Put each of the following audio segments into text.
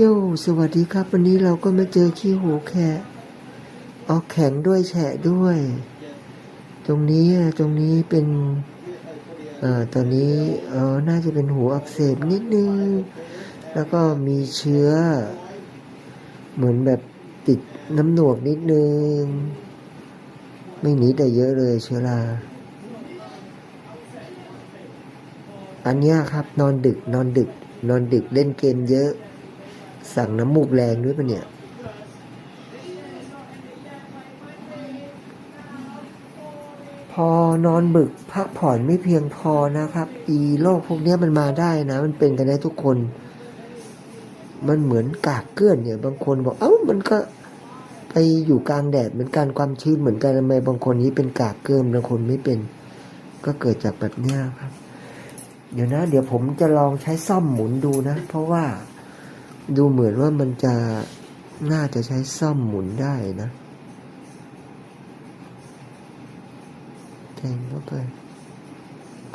โยสวัสดีครับ วันนี้เราก็มาเจอขี้หูแคะออกแข็งด้วยแฉะด้วย ตรงนี้ตรงนี้เป็นเอ่อตอนนี้เออน่าจะเป็นหูอักเสบนิดนึง แล้วก็มีเชื้อ เหมือนแบบติดน้ำหนวกนิดนึง ไม่หนีแต่เยอะเลยเชื้อราอันเนี้ยครับนอนดึกนอนดึก นอนดึกเล่นเกมเยอะ สั่งน้ำมูกแรงด้วยปะเนี่ย พอนอนบึกพักผ่อนไม่เพียงพอนะครับ อีโรคพวกนี้มันมาได้นะ มันเป็นกันได้ทุกคน มันเหมือนกากเกลื่อนเนี่ย บางคนบอกเอ้ามันก็ไปอยู่กลางแดดเหมือนกันความชื้นเหมือนกันทำไมบางคนนี้เป็นกากเกลื่อนบางคนไม่เป็น ก็เกิดจากแบบเนี้ยครับ เดี๋ยวนะ เดี๋ยวผมจะลองใช้ซ่อมหมุนดูนะ เพราะว่า ดูเหมือนว่ามันจะน่าจะใช้ซ่อมหมุนได้นะแทงเข้าไป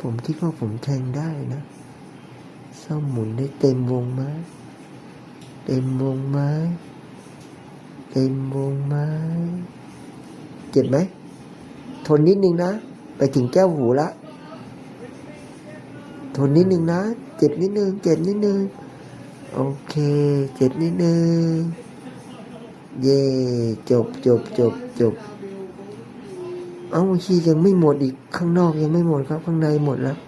ผมคิดว่าผมแทงได้นะ ซ่อมหมุนได้เต็มวงไม้ เต็มวงไม้ เต็มวงไม้ เจ็บไหม ทนนิดนึงนะ ไปถึงแก้วหูละ ทนนิดนึงนะ เจ็บนิดนึง เจ็บนิดนึง โอเค เจ็บนิดนึง เย่จบจบจบจบ เอ้าขี้ยังไม่หมดอีกข้างนอกยังไม่หมดครับ ข้างในหมดแล้ว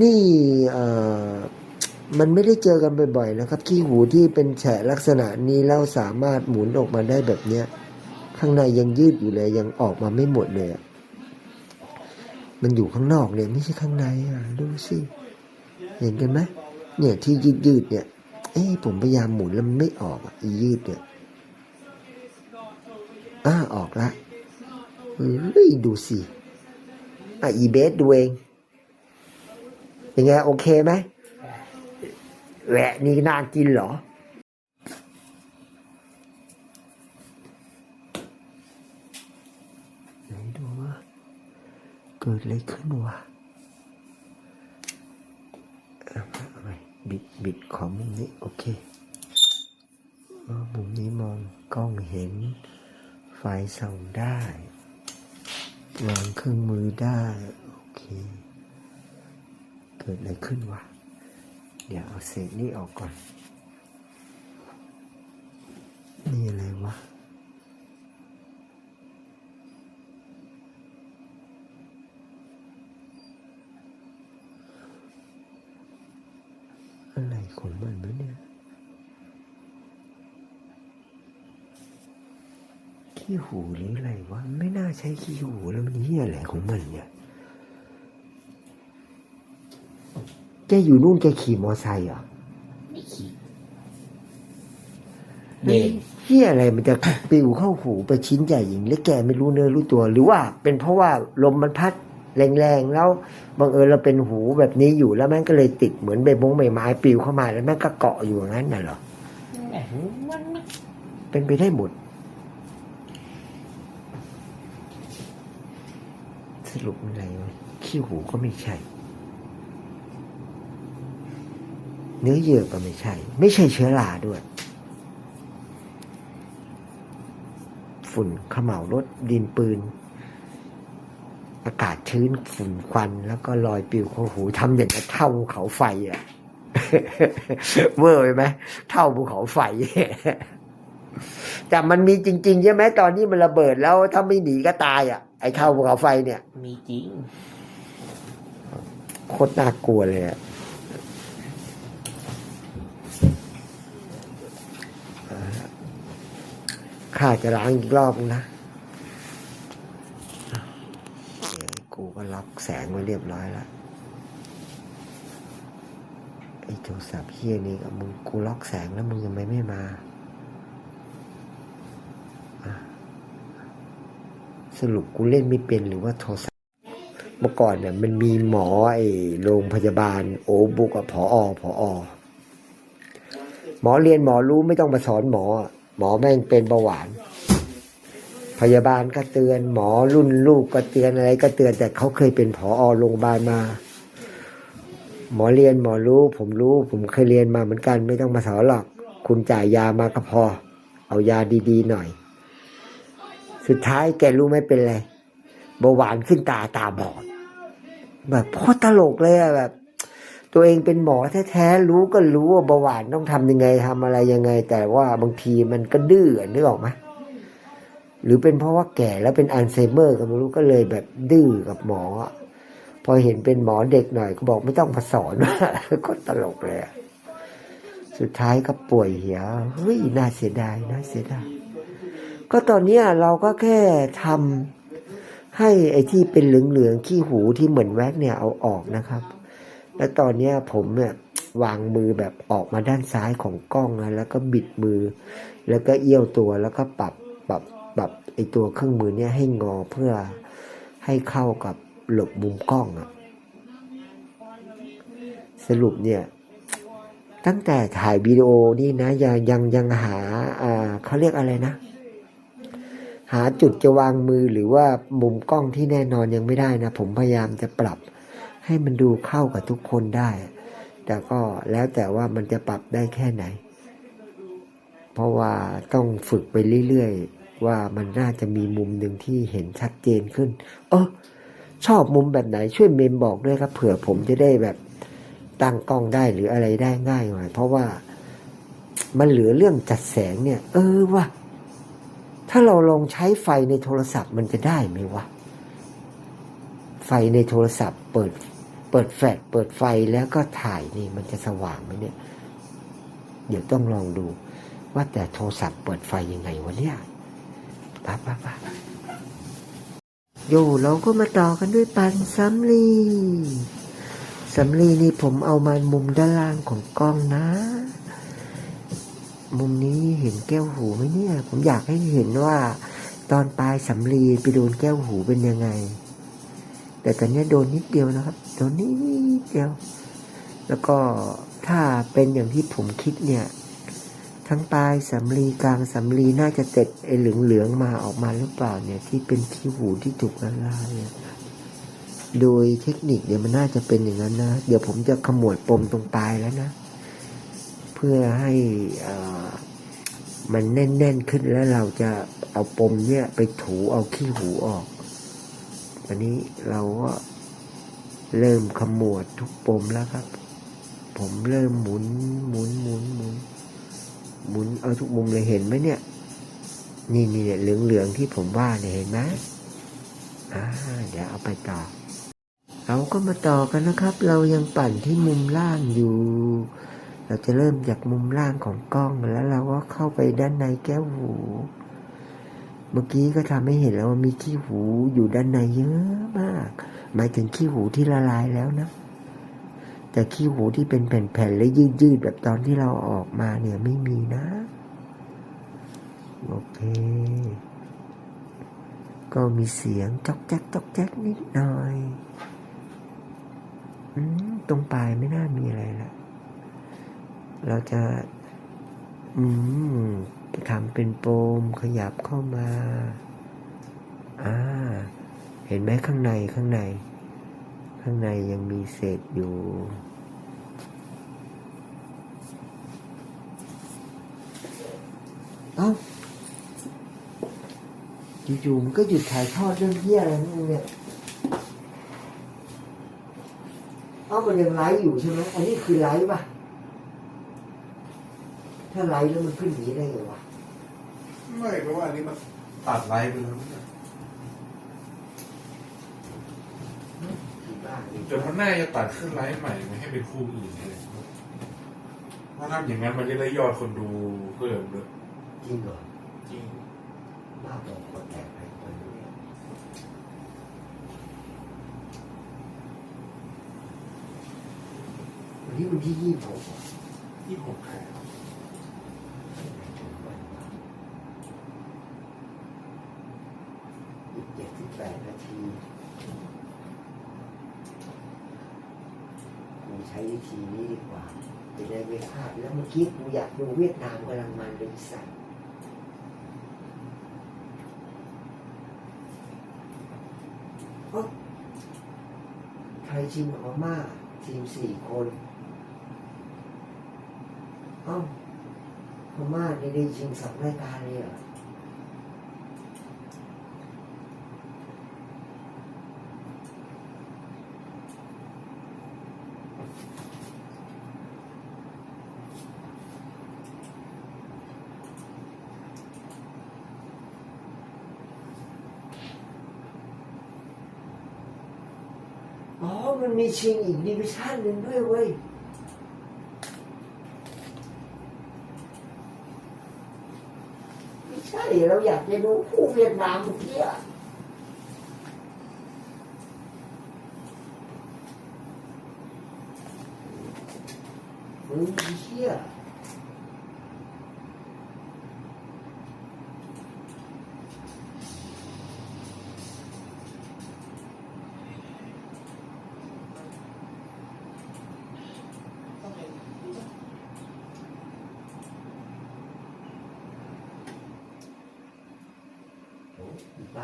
นี่มันไม่ได้เจอกันบ่อยๆนะครับ ขี้หูที่เป็นแฉะลักษณะนี้แล้วสามารถหมุนออกมาได้แบบเนี้ย ข้างในยังยืดอยู่เลยยังออกมาไม่หมดเลยมันอยู่ข้างนอกเลยไม่ใช่ข้างในอะดูสิ เห็นกันไหม เนี่ยที่ยืดยืดเนี่ย เอ้ผมพยายามหมุนแล้วมันไม่ออกอะอียืดเนี่ยอ้าออกละเฮ้ยดูสิอะอีเบสดูเองเป็นไงโอเคไหมแหวะนี่น่ากินเหรอไหนดูว่าเกิดอะไรขึ้นวะ บิดบิดของมุมนี้โอเคมุมนี้มองกล้องเห็น ไฟส่องได้วางเครื่องมือได้ โอเค เกิดอะไรขึ้นวะ เดี๋ยวเอาเศษนี้ออกก่อน นี่อะไร วะอะไรของมันวะเนี่ยขี้หูหรืออะไรวะไม่น่าใช่ขี้หูแล้วมันเหี้ยอะไรของมันเนี่ยแกอยู่นู่นแกขี่มอไซค์เหรอไม่ขี่เฮ้ยเหี้ยอะไรมันจะปลิวเข้าหูไปชิ้นใหญ่อย่างนี้แล้วแกไม่รู้เนื้อรู้ตัว หรือว่าเป็นเพราะว่าลมมันพัด แรงๆแล้วบังเอิญเราเป็นหูแบบนี้อยู่แล้วแม่งก็เลยติดเหมือนใบมงใบไม้ปลิวเข้ามาแล้วแม่งก็เกาะอยู่อย่างนั้นน่ะเหรอเป็นไปได้หมด สรุปอะไรวะขี้หูก็ไม่ใช่ เนื้อเยื่อก็ไม่ใช่ ไม่ใช่เชื้อราด้วยฝุ่นขม่ารถดินปืน อากาศชื้นฝุ่นควัน แล้วก็ลอยปลิวเข้าหูทำอย่างกับเท่าภูเขาไฟอะเวอร์ไปไหมเท่าภูเขาไฟ แต่มันมีจริง ๆ ใช่ไหมตอนนี้มันระเบิดแล้ว ถ้าไม่หนีก็ตายอะ ไอ้เท่าภูเขาไฟเนี่ย มีจริงโคตรน่ากลัวเลยอะเอาละข้าจะล้างอีกรอบนึงนะเดี๋ยว ล็อกแสงไว้เรียบร้อยแล้วไอ้โทรศัพท์เฮียนี่กับมึงกูล็อกแสงแล้วมึงยังไม่ไม่มาสรุปกูเล่นไม่เป็นหรือว่าโทรศัพท์เมื่อก่อนเนี่ยมันมีหมอไอ้โรงพยาบาล โอบุกกับผอผอหมอเรียนหมอรู้ไม่ต้องมาสอนหมอ หมอแม่งเป็นเบาหวาน พยาบาลก็เตือนหมอรุ่นลูกก็เตือนอะไรก็เตือนแต่เขาเคยเป็นผอโรงพยาบาลมา หมอเรียนหมอรู้ ผมรู้ผมเคยเรียนมาเหมือนกัน ไม่ต้องมาสอนหรอก คุณจ่ายยามาก็พอ เอายาดีๆหน่อย สุดท้ายแกรู้ไหมเป็นไรเบาหวานขึ้นตาตาบอด แบบโคตรตลกเลยอะแบบ ตัวเองเป็นหมอแท้ๆรู้ก็รู้ว่าเบาหวานต้องทำยังไงทำอะไรยังไง แต่ว่าบางทีมันก็ดื้อนึกออกไหม หรือเป็นเพราะว่าแก่แล้วเป็นอัลไซเมอร์ก็ไม่รู้ก็เลยแบบดื้อกับหมอ พอเห็นเป็นหมอเด็กหน่อยก็บอกไม่ต้องมาสอนว่าก็ตลกเลยสุดท้ายก็ป่วยเหียเฮ้ยน่าเสียดายน่าเสียดายก็ตอนนี้เราก็แค่ทำให้ไอ้ที่เป็นเหลืองๆขี้หูที่เหมือนแว็กเนี่ยเอาออกนะครับ แล้วตอนนี้ผมเนี่ยวางมือแบบออกมาด้านซ้ายของกล้องนะแล้วก็บิดมือ แล้วก็เอี้ยวตัวแล้วก็ปรับปรับ ปรับไอตัวเครื่องมือเนี่ยให้งอเพื่อให้เข้ากับหลบมุมกล้องอะสรุปเนี่ย ตั้งแต่ถ่ายวิดีโอนี่นะยังยังยังหาอ่าเขาเรียกอะไรนะ หาจุดจะวางมือหรือว่ามุมกล้องที่แน่นอนยังไม่ได้นะ ผมพยายามจะปรับให้มันดูเข้ากับทุกคนได้ แต่ก็แล้วแต่ว่ามันจะปรับได้แค่ไหน เพราะว่าต้องฝึกไปเรื่อยๆ ว่ามันน่าจะมีมุมหนึ่งที่เห็นชัดเจนขึ้นเออชอบมุมแบบไหนช่วยเมมบอกด้วยครับ เผื่อผมจะได้แบบตั้งกล้องได้หรืออะไรได้ง่ายหน่อยเพราะว่ามันเหลือเรื่องจัดแสงเนี่ย เออว่ะถ้าเราลองใช้ไฟในโทรศัพท์มันจะได้ไหมวะไฟในโทรศัพท์ เปิด เปิดแฟลชเปิดไฟแล้วก็ถ่ายนี่มันจะสว่างไหมเนี่ย เดี๋ยวต้องลองดูว่าแต่โทรศัพท์เปิดไฟยังไงวะเนี่ย ป้าป้าป้าโยเราก็มาต่อกันด้วยปันสำลีสำลีนี่ผมเอามามุมด้านล่างของกล้องนะ มุมนี้เห็นแก้วหูไหมเนี่ย ผมอยากให้เห็นว่า ตอนปลายสำลีไปโดนแก้วหูเป็นยังไง แต่ตอนนี้โดนนิดเดียวนะครับ โดนนิดเดียว แล้วก็ถ้าเป็นอย่างที่ผมคิดเนี่ย ทั้งปลายสำลีกลางสำลีน่าจะเต็ดไอ้เหลืองๆมาออกมาหรือเปล่าเนี่ย ที่เป็นขี้หูที่ถูกละลายเนี่ยโดยเทคนิคเดี๋ยวมันน่าจะเป็นอย่างนั้นนะ เดี๋ยวผมจะขมวดปมตรงปลายแล้วนะ เพื่อให้อ่อมันแน่นๆขึ้นแล้วเราจะเอาปมเนี่ยไปถูเอาขี้หูออกอันนี้เราก็เริ่มขมวดทุกปมแล้วครับ ผมเริ่มหมุนหมุนหมุนหมุน หมุนเอาทุกมุมเลยเห็นไหมเนี่ย นี่นี่เนี่ยเหลืองเหลืองๆที่ผมว่าเนี่ยเห็นไหมอ่าเดี๋ยวเอาไปต่อ เราก็มาต่อกันนะครับ เรายังปั่นที่มุมล่างอยู่ เราจะเริ่มจากมุมล่างของกล้องแล้วเราก็เข้าไปด้านในแก้วหู เมื่อกี้ก็ทำให้เห็นแล้วว่ามีขี้หูอยู่ด้านในเยอะมาก หมายถึงขี้หูที่ละลายแล้วนะ แต่ขี้หูที่เป็นแผ่นๆและยืดๆแบบตอนที่เราออกมาเนี่ยไม่มีนะ โอเค ก็มีเสียงจอกแจ๊กจอกแจ๊กนิดหน่อยอตรงปลายไม่น่ามีอะไรละเราจะ อืมทำเป็นโปมขยับเข้ามา อ่า เห็นไหมข้างในข้างใน ข้างในยังมีเศษอยู่ เอ้า อยู่ๆมันก็หยุดถ่ายทอดเรื่องเหี้ยอะไรนี่เนี่ยเอ้ามันยังไลฟ์อยู่ใช่ไหมอันนี้คือไลฟ์ป่ะ ถ้าไลฟ์แล้วมันขึ้นอย่างนี้ได้ไงวะไม่เพราะว่าอันนี้มันตัดไลฟ์ไปแล้วผีบ้าเลยจนมันน่าจะตัดขึ้นไลฟ์ใหม่ไม่ให้เป็นคู่อื่นเลยเพราะทำอย่างนั้นมันจะได้ยอดคนดูเพิ่มด้วยจริงเหรอจริง บ้าบอกคนแตกไปคนเดียววันนี้วันที่ยี่สิบหกที่หกแผลอีกเจ็ดสิบแปดนาทีกูใช้วิธีนี้ดีกว่า จะได้ไม่พลาดแล้วเมื่อกี้กูอยากดูเวียดนามกำลังมันเป็นสัตว์เอ้าไทยทีมกับพม่าทีมสี่คนเอ้าพม่าได้ได้ชิงสองรายการเลยเหรอ อ๋อ มีชิงอีกดิวิชั่นหนึ่งด้วยเว้ยไม่ใช่เราอยากจะดูคู่เวียดนามเมื่อกี้อะมึงเชี่ย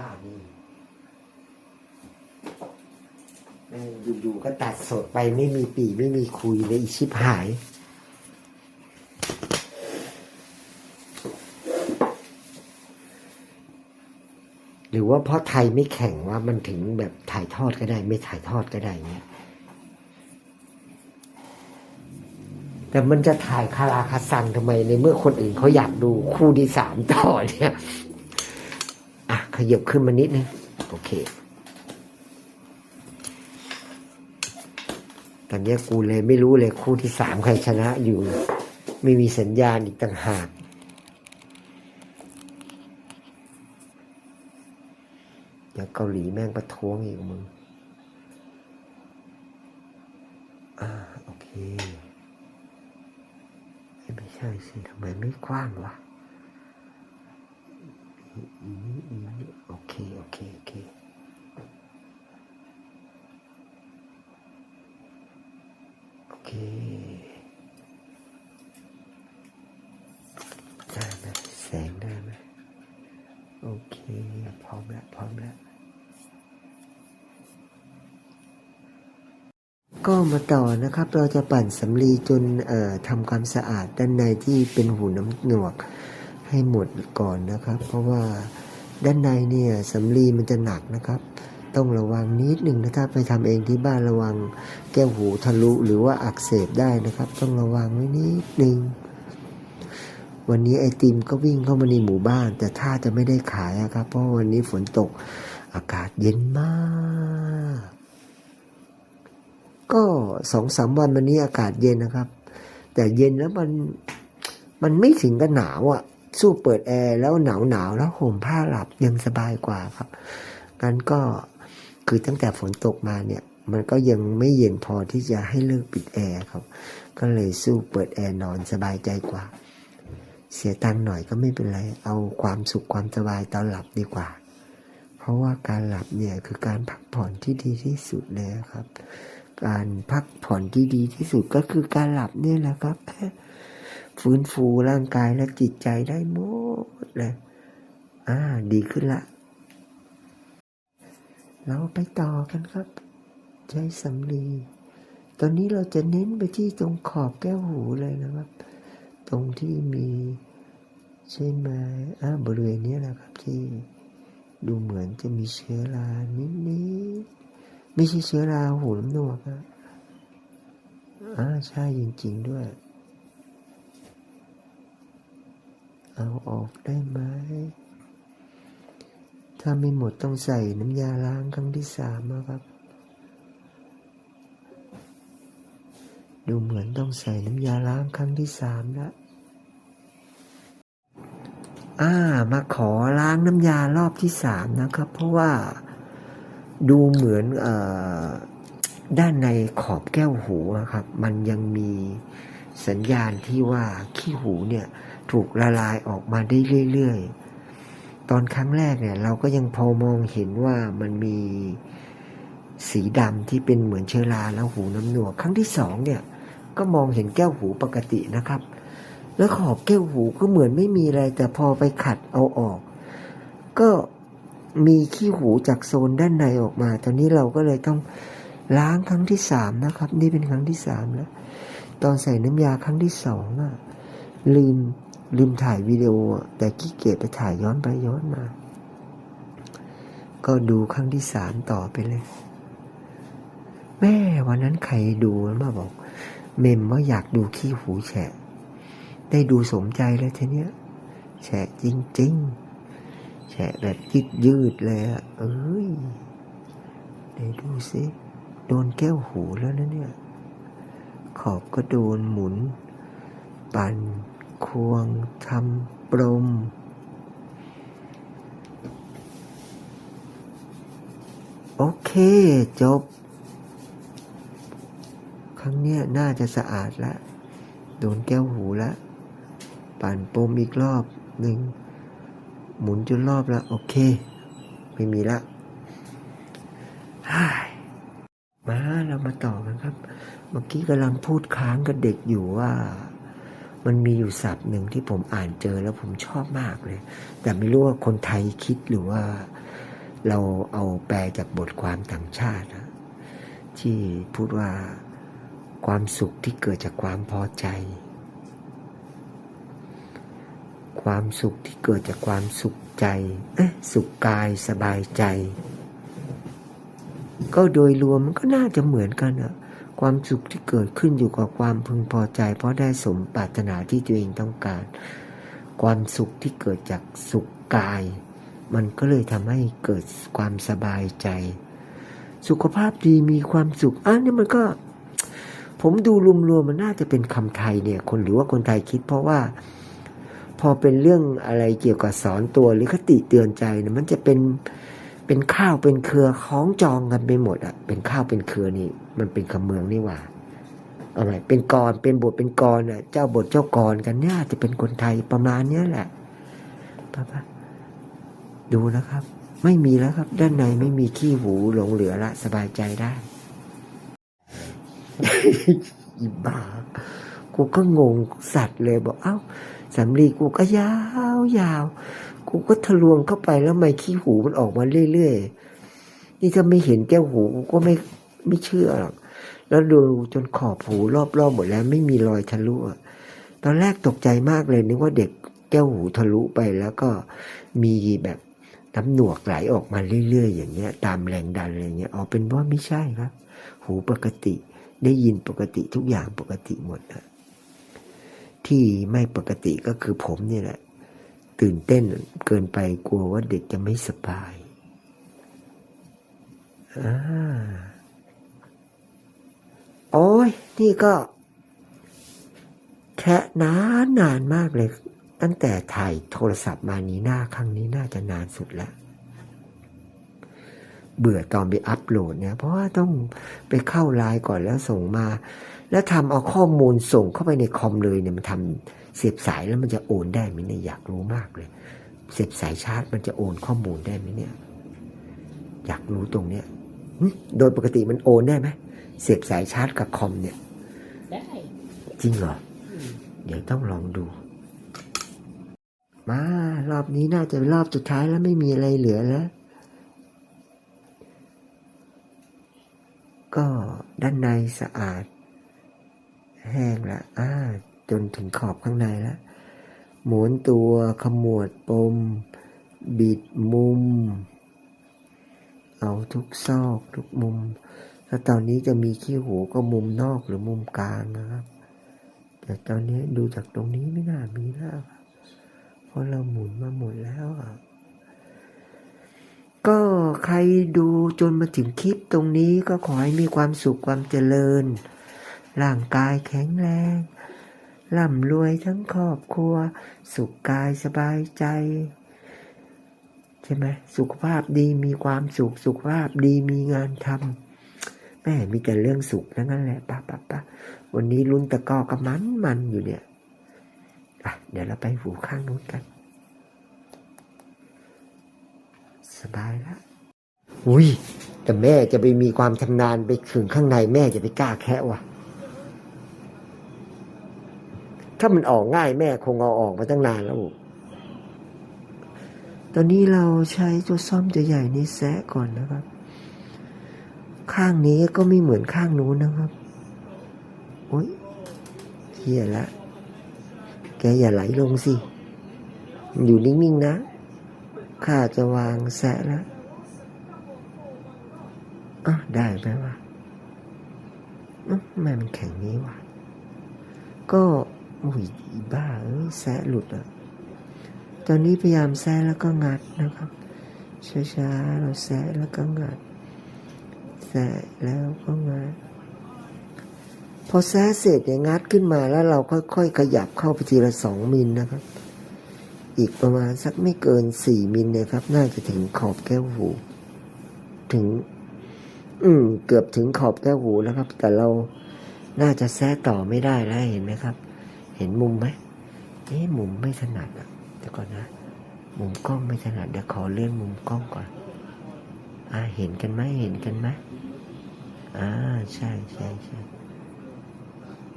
บ้านี่แม่อยู่ๆก็ตัดสดไปไม่มีปีไม่มีคุยเลยอีชิบหาย หรือว่าเพราะไทยไม่แข่งว่ามันถึงแบบถ่ายทอดก็ได้ ไม่ถ่ายทอดก็ได้เงี้ยแต่มันจะถ่ายคาราคาซังทำไมในเมื่อคนอื่นเขาอยากดูคู่ที่สามต่อเนี่ย ยับขึ้นมานิดนึงโอเคตอนนี้กูเลยไม่รู้เลยคู่ที่สามใครชนะอยู่ ไม่มีสัญญาณอีกต่างหากเดี๋ยวเกาหลีแม่งประท้วงอีกมึงอ่าโอเคไม่ใช่สิทำไมไม่กว้างวะอีอีนี่อีนี่ โอเคโอเคได้ไหมแสงได้ไหมโอเค พร้อมแล้วพร้อมแล้วก็มาต่อนะครับ เราจะปั่นสำลีจนเอ่อทำความสะอาดด้านในที่เป็นหูน้ำหนวกให้หมดก่อนนะครับ เพราะว่า ด้านในเนี่ยสำลีมันจะหนักนะครับ ต้องระวังนิดหนึ่งนะถ้าไปทำเองที่บ้านระวังแก้วหูทะลุหรือว่าอักเสบได้นะครับ ต้องระวังไว้นิดหนึ่งวันนี้ไอติมก็วิ่งเข้ามาในหมู่บ้าน แต่ถ้าจะไม่ได้ขายครับ เพราะวันนี้ฝนตกอากาศเย็นมาก ก็สองสามวันวันนี้อากาศเย็นนะครับ แต่เย็นแล้วมันมันไม่ถึงกับหนาวอะ่ะ สู้เปิดแอร์แล้วหนาวหนาวแล้วห่มผ้าหลับยังสบายกว่าครับงั้นก็คือตั้งแต่ฝนตกมาเนี่ยมันก็ยังไม่เย็นพอที่จะให้เลิกปิดแอร์ครับ ก็เลยสู้เปิดแอร์นอนสบายใจกว่า เสียตังค์หน่อยก็ไม่เป็นไร เอาความสุขความสบายตอนหลับดีกว่า เพราะว่าการหลับเนี่ยคือการพักผ่อนที่ดีที่สุดเลยครับ การพักผ่อนที่ดีที่สุดก็คือการหลับเนี่ยแหละครับ ฟื้นฟูร่างกายและจิตใจได้หมดเลยอ่า ดีขึ้นละ เราไปต่อกันครับใช้สำลีตอนนี้เราจะเน้นไปที่ตรงขอบแก้วหูเลยนะครับ ตรงที่มีใช่ไหมอ่าบริเวณนี้แหละครับที่ดูเหมือนจะมีเชื้อรานิดๆไม่ใช่เชื้อราหูน้ำหนวกอะอ่าใช่จริง ๆ ด้วย เอาออกได้ไหม ถ้าไม่หมดต้องใส่น้ำยาล้างครั้งที่สามนะครับ ดูเหมือนต้องใส่น้ำยาล้างครั้งที่สามล้วอ่ามาขอล้างน้ำยารอบที่สามนะครับ เพราะว่าดูเหมือนอด้านในขอบแก้วหูอะครับ มันยังมีสัญญาณที่ว่าขี้หูเนี่ย ถูกละลายออกมาได้เรื่อยๆ ตอนครั้งแรกเนี่ย เราก็ยังพอมองเห็นว่ามันมีสีดำที่เป็นเหมือนเชื้อราแล้วหูน้ำหนวก ครั้งที่สองเนี่ย ก็มองเห็นแก้วหูปกตินะครับ แล้วขอบแก้วหูก็เหมือนไม่มีอะไร แต่พอไปขัดเอาออก ก็มีขี้หูจากโซนด้านในออกมา ตอนนี้เราก็เลยต้องล้างครั้งที่สามนะครับ นี่เป็นครั้งที่สามแล้ว ตอนใส่น้ำยาครั้งที่สองอะลืม ลืมถ่ายวิดีโอ แต่ขี้เกียจไปถ่ายย้อนไปย้อนมา ก็ดูครั้งที่สามต่อไปเลย แม่วันนั้นใครดูมาบอก เมมว่าอยากดูขี้หูแฉะ ได้ดูสมใจแล้วทีเนี้ย แฉะจริง ๆ แฉะแบบยืดยืดเลยอะเอ้ยเดี๋ยวดูสิโดนแก้วหูแล้วนะเนี่ย ขอบก็โดนหมุน ปั่น ควงทำปรมโอเคจบ ครั้งเนี้ยน่าจะสะอาดละโดนแก้วหูละปั่นปมอีกรอบหนึ่ง หมุนจนรอบแล้วโอเค ไม่มีละมาเรามาต่อกันครับ เมื่อกี้กำลังพูดค้างกับเด็กอยู่ว่า มันมีอยู่ศัพท์หนึ่งที่ผมอ่านเจอแล้วผมชอบมากเลย แต่ไม่รู้ว่าคนไทยคิดหรือว่าเราเอาแปลจากบทความต่างชาตินะที่พูดว่าความสุขที่เกิดจากความพอใจ ความสุขที่เกิดจากความสุขใจสุขกายสบายใจ ก็โดยรวมมันก็น่าจะเหมือนกันอะ ความสุขที่เกิดขึ้นอยู่กับความพึงพอใจ เพราะได้สมปรารถนาที่ตัวเองต้องการ ความสุขที่เกิดจากสุขกาย มันก็เลยทำให้เกิดความสบายใจ สุขภาพดีมีความสุขอันนี้มันก็ ผมดูรวมๆมันน่าจะเป็นคำไทยเนี่ย คนหรือว่าคนไทยคิด เพราะว่า พอเป็นเรื่องอะไรเกี่ยวกับสอนตัวหรือคติเตือนใจเนี่ยมันจะเป็น เป็นข้าวเป็นเครือคล้องจองกันไปหมดอะ เป็นข้าวเป็นเครือนี่ มันเป็นคำเมืองนี่หว่าเอาไหมเป็นกรเป็นบทเป็นกรอะ เจ้าบทเจ้ากรกันเนี่ยจะเป็นคนไทยประมาณเนี้ยแหละป้าป้าดูนะครับ ไม่มีแล้วครับ ด้านในไม่มีขี้หูหลงเหลือละ สบายใจได้อีบ้ากูก็งงสัตว์เลยบอกเอ้าสำลีกูก็ยาวยาว กูก็ทะลวงเข้าไปแล้วไม่ขี้หูมันออกมาเรื่อยๆ นี่ถ้าไม่เห็นแก้วหูกูก็ไม่ไม่เชื่อหรอก แล้วดูจนขอบหูรอบๆหมดแล้วไม่มีรอยทะลุตอนแรกตกใจมากเลยนึกว่าเด็กแก้วหูทะลุไปแล้วก็มีแบบน้ำหนวกไหลออกมาเรื่อยๆ อย่างเงี้ย ตามแรงดันอะไรเงี้ยอ๋อเป็นว่าไม่ใช่ครับ หูปกติได้ยินปกติทุกอย่างปกติหมดอะที่ไม่ปกติก็คือผมนี่แหละ ตื่นเต้นเกินไปกลัวว่าเด็กจะไม่สบายอ่าโอ้ยนี่ก็แค่นานนานมากเลย ตั้งแต่ถ่ายโทรศัพท์มานี้หน้าครั้งนี้น่าจะนานสุดแล้วเบื่อตอนไปอัพโหลดเนี่ยเพราะว่าต้องไปเข้าไลน์ก่อนแล้วส่งมา แล้วทำเอาข้อมูลส่งเข้าไปในคอมเลยเนี่ยมันทำ เสียบสายแล้วมันจะโอนได้ไหมเนี่ยอยากรู้มากเลย เสียบสายชาร์จมันจะโอนข้อมูลได้ไหมเนี่ย อยากรู้ตรงเนี้ยหึโดยปกติมันโอนได้ไหมเสียบสายชาร์จกับคอมเนี่ย ได้ จริงเหรออืมเดี๋ยวต้องลองดู มารอบนี้น่าจะเป็นรอบสุดท้ายแล้วไม่มีอะไรเหลือแล้ว ก็ด้านในสะอาด แห้งละอ่า จนถึงขอบข้างในแล้วหมุนตัวขมวดปม บิดมุม เอาทุกซอกทุกมุม ถ้าตอนนี้จะมีขี้หูก็มุมนอกหรือมุมกลางนะครับ แต่ตอนนี้ดูจากตรงนี้ไม่น่ามีแล้วเพราะเราหมุนมาหมดแล้วอะก็ใครดูจนมาถึงคลิปตรงนี้ก็ขอให้มีความสุขความเจริญ ร่างกายแข็งแรง ร่ำรวยทั้งครอบครัว สุขกายสบายใจ ใช่ไหมสุขภาพดีมีความสุข สุขภาพดีมีงานทำแม่มีแต่เรื่องสุขทั้งนั้นแหละป้าป้าป้าวันนี้ลุ้นตะกอกับมันมันอยู่เนี่ยอะเดี๋ยวเราไปหูข้างนู้นกัน สบายล้วอุ้ยแต่แม่จะไปมีความชำนาญไปถึงข้างในแม่จะไปกล้าแคะวะ ถ้ามันออกง่ายแม่คงเอาออกมาตั้งนานแล้วตอนนี้เราใช้ตัวซ่อมตัวใหญ่นี้แซะก่อนนะครับ ข้างนี้ก็ไม่เหมือนข้างนู้นนะครับโอ้ยเฮียละแกอย่าไหลลงสิ อยู่นิ่งๆนะ ข้าจะวางแซะแล้วอะได้ไหมวะอื้อทำไมมันแข็งนี้วะก็ โอ้ยบ้าเอ้ยแซะหลุดอะตอนนี้พยายามแซะแล้วก็งัดนะครับช้าๆเราแซะแล้วก็งัดแซะแล้วก็งัดพอแซะเสร็จเนี่ยงัดขึ้นมาแล้วเราค่อยๆขยับเข้าไปทีละสองมิลนะครับ อีกประมาณสักไม่เกินสี่มิลเนี่ยครับ น่าจะถึงขอบแก้วหู ถึง อืม เกือบถึงขอบแก้วหูแล้วครับ แต่เราน่าจะแซะต่อไม่ได้แล้วเห็นไหมครับ เห็นมุมไหมเอ๊ะมุมไม่ถนัดอะเดี๋ยวก่อนนะ มุมกล้องไม่ถนัดเดี๋ยวขอเลื่อนมุมกล้องก่อน อ่าเห็นกันไหมเห็นกันไหมอ่าใช่ใช่ใช่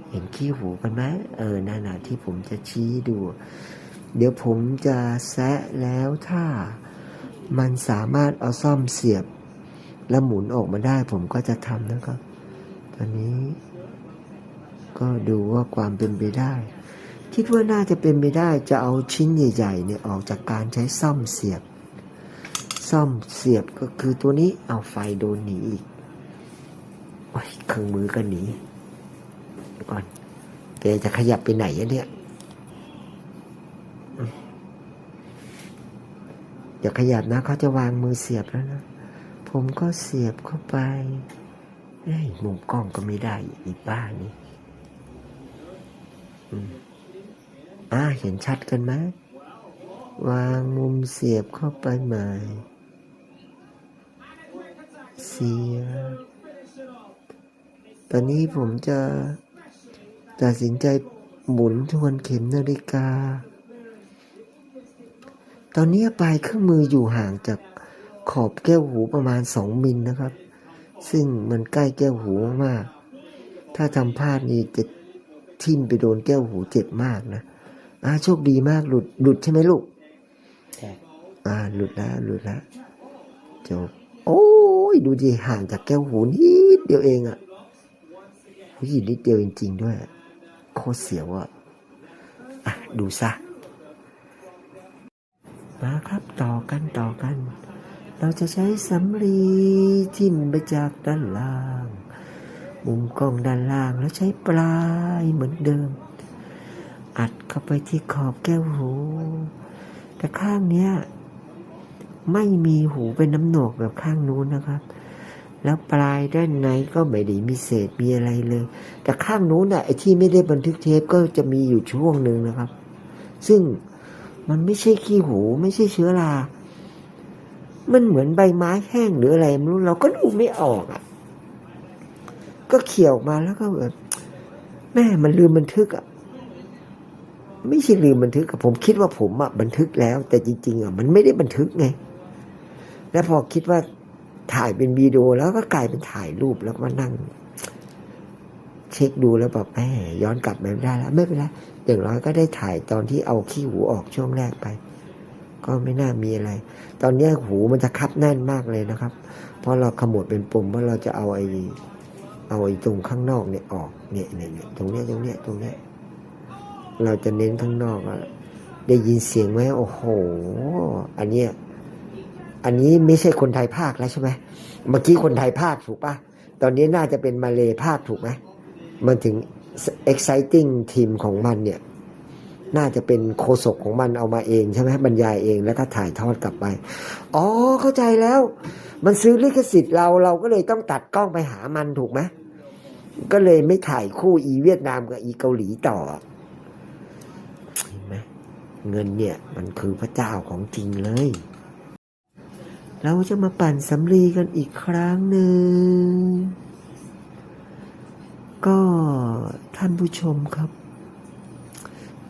เห็นขี้หูกันไหมเออนั่นน่ะที่ผมจะชี้ดู เดี๋ยวผมจะแซะแล้วถ้ามันสามารถเอาซ่อมเสียบ แล้วหมุนออกมาได้ ผมก็จะทำนะครับตอนนี้ ก็ดูว่าความเป็นไปได้ คิดว่าน่าจะเป็นไปได้จะเอาชิ้นใหญ่ๆเนี่ยออกจากการใช้ซ่อมเสียบ ซ่อมเสียบก็คือตัวนี้เอาไฟโดนหนีอีกโอ้ยเครื่องมือก็หนีก่อนแกจะขยับไปไหนเนี่ยอย่าขยับนะเขาจะวางมือเสียบแล้วนะ ผมก็เสียบเข้าไปเอ้มุมกล้องก็ไม่ได้อีบ้านี่ อ่าเห็นชัดกันไหมวางมุมเสียบเข้าไปใหม่ เสียบตอนนี้ผมจะตัดสินใจหมุนทวนเข็มนาฬิกา ตอนนี้ปลายเครื่องมืออยู่ห่างจากขอบแก้วหูประมาณสองมิลนะครับ ซึ่งมันใกล้แก้วหูมาก ถ้าทำพลาดนี่จะ ทิ่มไปโดนแก้วหูเจ็บมากนะอ่าโชคดีมากหลุดหลุดใช่ไหมลูกใช่อ่าหลุดแล้วหลุดแล้วจบโอ้ยดูดิห่างจากแก้วหูนิดเดียวเองอะผู้หญิงนิดเดียวจริง ๆ ด้วยโคตรเสียวอะอะดูซะมาครับต่อกันต่อกัน เราจะใช้สำลีทิ่มไปจากด้านล่าง มุมกล้องด้านล่างแล้วใช้ปลายเหมือนเดิม อัดเข้าไปที่ขอบแก้วหู แต่ข้างเนี้ยไม่มีหูเป็นน้ำหนวกแบบข้างนู้นนะครับ แล้วปลายด้านในก็ไม่ได้มีเศษมีอะไรเลย แต่ข้างนู้นน่ะไอ้ที่ไม่ได้บันทึกเทปก็จะมีอยู่ช่วงหนึ่งนะครับ ซึ่งมันไม่ใช่ขี้หูไม่ใช่เชื้อรา มันเหมือนใบไม้แห้งหรืออะไรไม่รู้เราก็ดูไม่ออกอะ ก็เขี่ยวออกมาแล้วก็แบบแม่มันลืมบันทึกอะไม่ใช่ลืมบันทึกผมคิดว่าผมอะบันทึกแล้ว แต่จริง ๆอะมันไม่ได้บันทึกไง แล้วพอคิดว่าถ่ายเป็นวิดีโอแล้วก็กลายเป็นถ่ายรูปแล้วก็มานั่ง เช็คดูแล้วแบบแหมย้อนกลับมาไม่ได้แล้วไม่เป็นไรอย่างน้อยก็ได้ถ่ายตอนที่เอาขี้หูออกช่วงแรกไป ก็ไม่น่ามีอะไร ตอนนี้หูมันจะคับแน่นมากเลยนะครับ เพราะเราขมวดเป็นปุ่มว่าเราจะเอาไอ้ เอาไอ้ตรงข้างนอกเนี่ยออกเนี่ยเนี่ยตรงเนี้ยตรงเนี้ยตรงเนี้ยเราจะเน้นข้างนอกอะได้ยินเสียงไหมโอ้โห อันเนี้ยอันนี้ไม่ใช่คนไทยภาคแล้วใช่ไหมเมื่อกี้คนไทยภาคถูกปะตอนนี้น่าจะเป็นมาเลภาคถูกไหมมันถึง exciting ทีมของมันเนี่ย น่าจะเป็นโคศกของมันเอามาเองใช่ไหมบรรยายเองแล้วก็ถ่ายทอดกลับไป อ๋อเข้าใจแล้ว มันซื้อลิขสิทธิ์เราเราก็เลยต้องตัดกล้องไปหามันถูกไหม ก็เลยไม่ถ่ายคู่อีเวียดนามกับอีเกาหลีต่อเห็นไหมเงินเนี่ยมันคือพระเจ้าของจริงเลย เราจะมาปั่นสำลีกันอีกครั้งหนึ่ง ก็ท่านผู้ชมครับ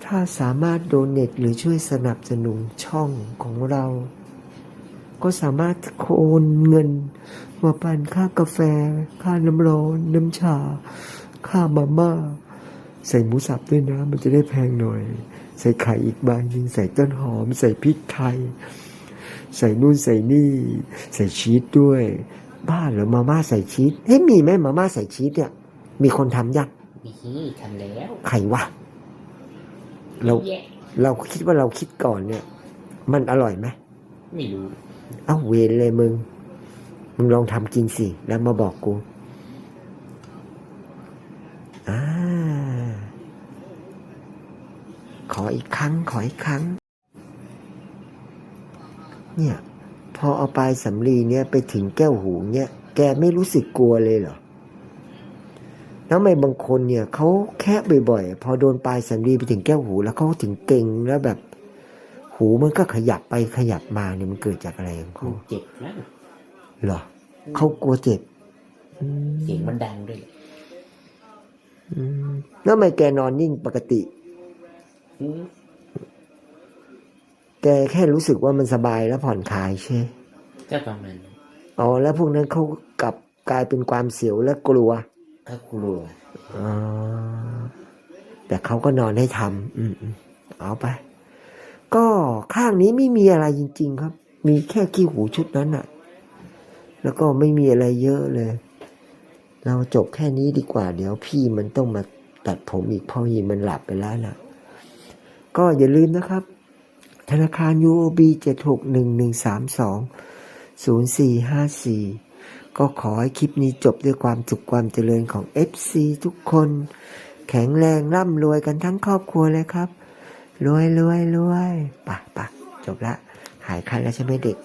ถ้าสามารถโดเน t หรือช่วยสนับสนุนช่องของเรา ก็สามารถโอนเงินมาปั่นค่ากาแฟ ค่าน้ำร้อน น้ำชา ค่ามาม่า ใส่หมูสับด้วยนะ มันจะได้แพงหน่อย ใส่ไข่อีกใบหนึ่งใส่ต้นหอม ใส่พริกไทย ใส่นู่นใส่นี่ ใส่ชีสด้วย บ้าเหรอมาม่าใส่ชีสเฮ้ยมีไหมมาม่าใส่ชีสเนี่ย มีคนทำยังมีทำแล้วใครวะเราแย่เราคิดว่าเราคิดก่อนเนี่ย มันอร่อยไหมไม่รู้ เอ้าเวรเลยมึง มึงลองทำกินสิ แล้วมาบอกกูอขออีกครั้ง ขออีกครั้ง เนี่ย พอเอาปลายสำลีเนี่ยไปถึงแก้วหูเนี่ย แกไม่รู้สึกกลัวเลยเหรอแล้วทำไมบางคนเนี่ยเขาแค่บ่อยๆ พอโดนปลายสำลีไปถึงแก้วหู แล้วเขาถึงเก่งแล้วแบบ หูมันก็ขยับไปขยับมาเนี่ยมันเกิดจากอะไรของกูเขาเจ็บแล้วเหรอเขากลัวเจ็บอืมเสียงมันดังด้วยอืมแล้วทำไมแกนอนนิ่งปกติอืมแกแค่รู้สึกว่ามันสบายแล้วผ่อนคลายใช่ไหมก็ประมาณนั้นอ๋อแล้วพวกนั้นเขากลับกลายเป็นความเสียวและกลัวก็กลัวอ๋อแต่เขาก็นอนให้ทำอืมอืมเอาไป ก็ข้างนี้ไม่มีอะไรจริง ๆ ครับ มีแค่ขี้หูชุดนั้นอะแล้วก็ไม่มีอะไรเยอะเลย เราจบแค่นี้ดีกว่า เดี๋ยวพี่มันต้องมาตัดผมอีกพราะพี่มันหลับไปแล้วนะก็อย่าลืมนะครับ ธนาคาร UOB 76113204454 ก็ขอให้คลิปนี้จบด้วยความสุขความเจริญของ FC ทุกคน แข็งแรงร่ำรวยกันทั้งครอบครัวเลยครับ รวยรวยรวยไป่ะป่ะจบละ หายคันแล้วใช่ไหมเด็ก